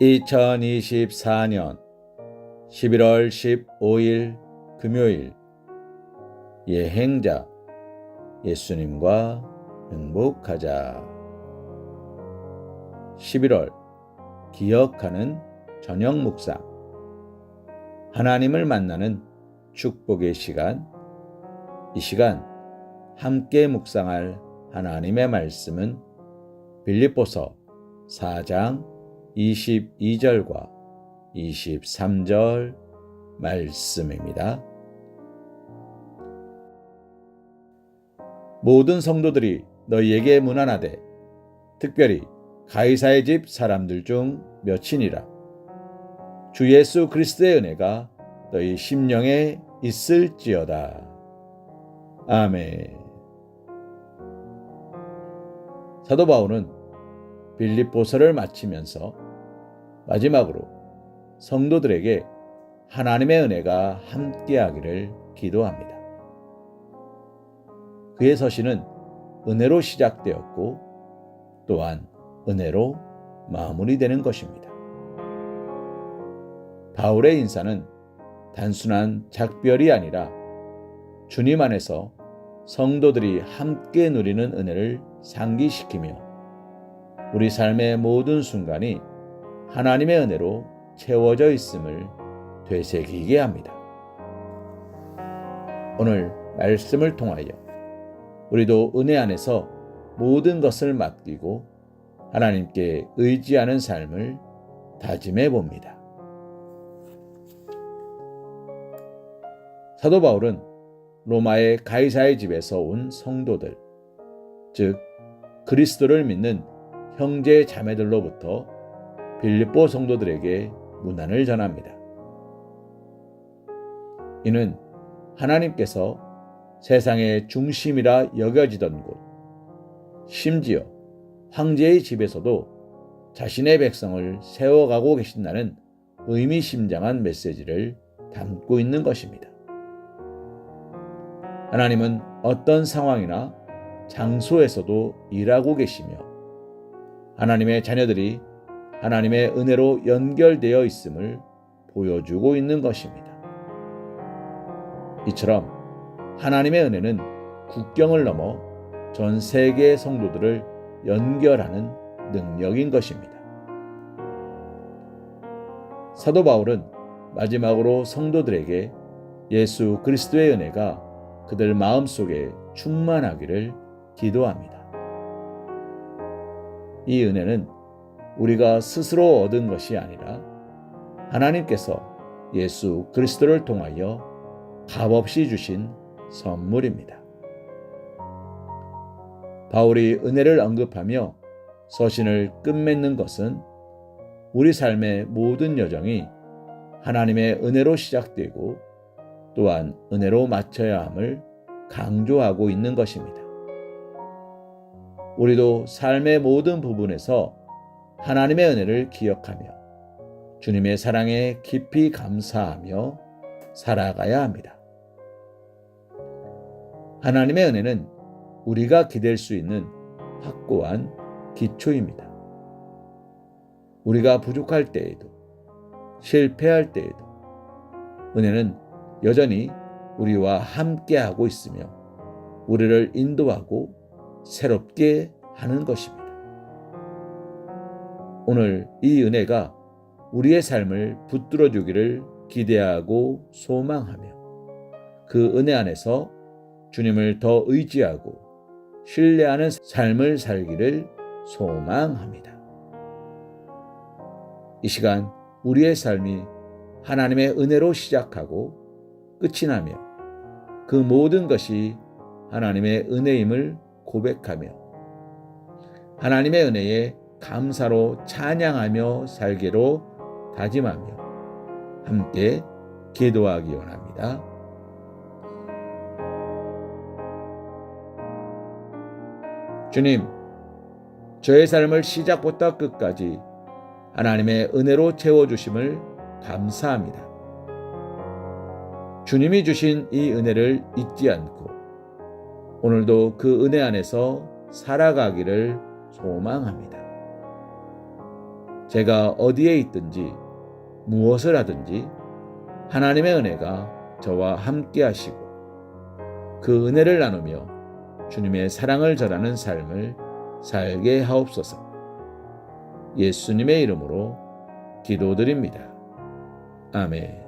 2024년 11월 15일 금요일 예행자 예수님과 행복하자. 11월 기억하는 저녁 묵상 하나님을 만나는 축복의 시간. 이 시간 함께 묵상할 하나님의 말씀은 빌립보서 4장 22절과 23절 말씀입니다. 모든 성도들이 너희에게 문안하되 특별히 가이사의 집 사람들 중 몇이니라 주 예수 그리스도의 은혜가 너희 심령에 있을지어다. 아멘. 사도 바울은 빌립보서를 마치면서 마지막으로 성도들에게 하나님의 은혜가 함께하기를 기도합니다. 그의 서신은 은혜로 시작되었고 또한 은혜로 마무리되는 것입니다. 바울의 인사는 단순한 작별이 아니라 주님 안에서 성도들이 함께 누리는 은혜를 상기시키며 우리 삶의 모든 순간이 하나님의 은혜로 채워져 있음을 되새기게 합니다. 오늘 말씀을 통하여 우리도 은혜 안에서 모든 것을 맡기고 하나님께 의지하는 삶을 다짐해 봅니다. 사도 바울은 로마의 가이사의 집에서 온 성도들, 즉 그리스도를 믿는 형제 자매들로부터 빌립보 성도들에게 문안을 전합니다. 이는 하나님께서 세상의 중심이라 여겨지던 곳, 심지어 황제의 집에서도 자신의 백성을 세워가고 계신다는 의미심장한 메시지를 담고 있는 것입니다. 하나님은 어떤 상황이나 장소에서도 일하고 계시며 하나님의 자녀들이 하나님의 은혜로 연결되어 있음을 보여주고 있는 것입니다. 이처럼 하나님의 은혜는 국경을 넘어 전 세계의 성도들을 연결하는 능력인 것입니다. 사도 바울은 마지막으로 성도들에게 예수 그리스도의 은혜가 그들 마음속에 충만하기를 기도합니다. 이 은혜는 우리가 스스로 얻은 것이 아니라 하나님께서 예수 그리스도를 통하여 값없이 주신 선물입니다. 바울이 은혜를 언급하며 서신을 끝맺는 것은 우리 삶의 모든 여정이 하나님의 은혜로 시작되고 또한 은혜로 마쳐야 함을 강조하고 있는 것입니다. 우리도 삶의 모든 부분에서 하나님의 은혜를 기억하며 주님의 사랑에 깊이 감사하며 살아가야 합니다. 하나님의 은혜는 우리가 기댈 수 있는 확고한 기초입니다. 우리가 부족할 때에도 실패할 때에도 은혜는 여전히 우리와 함께하고 있으며 우리를 인도하고 새롭게 하는 것입니다. 오늘 이 은혜가 우리의 삶을 붙들어 주기를 기대하고 소망하며 그 은혜 안에서 주님을 더 의지하고 신뢰하는 삶을 살기를 소망합니다. 이 시간 우리의 삶이 하나님의 은혜로 시작하고 끝이 나며 그 모든 것이 하나님의 은혜임을 고백하며 하나님의 은혜에 감사로 찬양하며 살기로 다짐하며 함께 기도하기 원합니다. 주님, 저의 삶을 시작부터 끝까지 하나님의 은혜로 채워주심을 감사합니다. 주님이 주신 이 은혜를 잊지 않고 오늘도 그 은혜 안에서 살아가기를 소망합니다. 제가 어디에 있든지 무엇을 하든지 하나님의 은혜가 저와 함께 하시고 그 은혜를 나누며 주님의 사랑을 전하는 삶을 살게 하옵소서. 예수님의 이름으로 기도드립니다. 아멘.